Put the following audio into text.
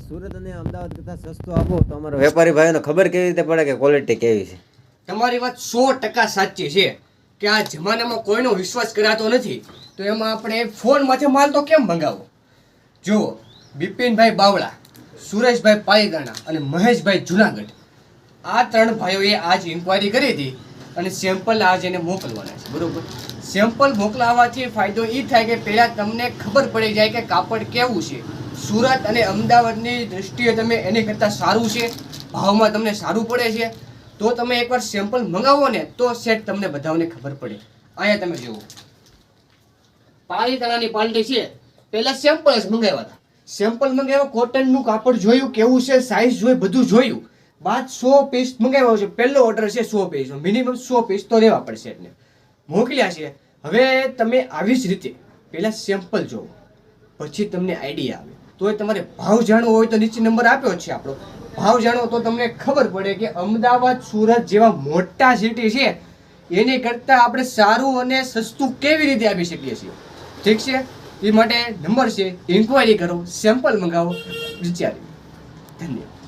સુરત અને અમદાવાદ કરતાં સસ્તો આપો તો અમારા વેપારી ભાઈઓને ખબર કેવી રીતે પડે કે ક્વોલિટી કેવી છે? તમારી વાત સો ટકા સાચી છે કે આ જમાનામાં કોઈનો વિશ્વાસ કરાતો નથી. તો એમાં આપણે ફોનમાંથી માલ તો કેમ મંગાવો જુઓ બિપિનભાઈ બાવળા સુરેશભાઈ પાયગાણા અને મહેશભાઈ જુનાગઢ આ ત્રણ ભાઈઓએ આજ ઇન્કવાયરી કરી હતી અને સેમ્પલ આજ એને મોકલવાના છે. બરોબર. સેમ્પલ મોકલાવવાથી ફાયદો એ થાય કે પહેલાં તમને ખબર પડી જાય કે કાપડ કેવું છે. સુરત અને અમદાવાદની દ્રષ્ટિએ તમે એની કરતાં સારું છે, ભાવમાં તમને સારું પડે છે, તો તમે એકવાર સેમ્પલ મંગાવો ને, તો સેટ તમને બધાને ખબર પડે. અહીંયા તમે જુઓ. પાલીતાણાની પાલટી છે. પહેલાં સેમ્પલ જ મંગાવ્યા હતા. સેમ્પલ મંગાવ્યા કોટનનું કાપડ જોયું, કેવું છે સાઇઝ જોઈ બધું જોયું. બાદ સો પીસ મંગાવ્યો છે. પહેલો ઓર્ડર છે સો પીસનો મિનિમમ સો પીસ તો લેવા પડશે એટલે મોકલ્યા છે. હવે તમે આવી જ રીતે પહેલાં સેમ્પલ જોવો પછી તમને આઈડિયા આવે. તો એ તમારે ભાવ જાણવો હોય તો નીચે નંબર આપ્યો છે આપણો. ભાવ જાણો તો તમને ખબર પડે કે અમદાવાદ, સુરત જેવા મોટા સિટી છે, એની કરતાં આપણે સારું અને સસ્તું કેવી રીતે આપી શકીએ છીએ? ઠીક છે? એ માટે નંબર છે ઇન્કવાયરી કરો સેમ્પલ મંગાવો વિચારી ધન્યવાદ.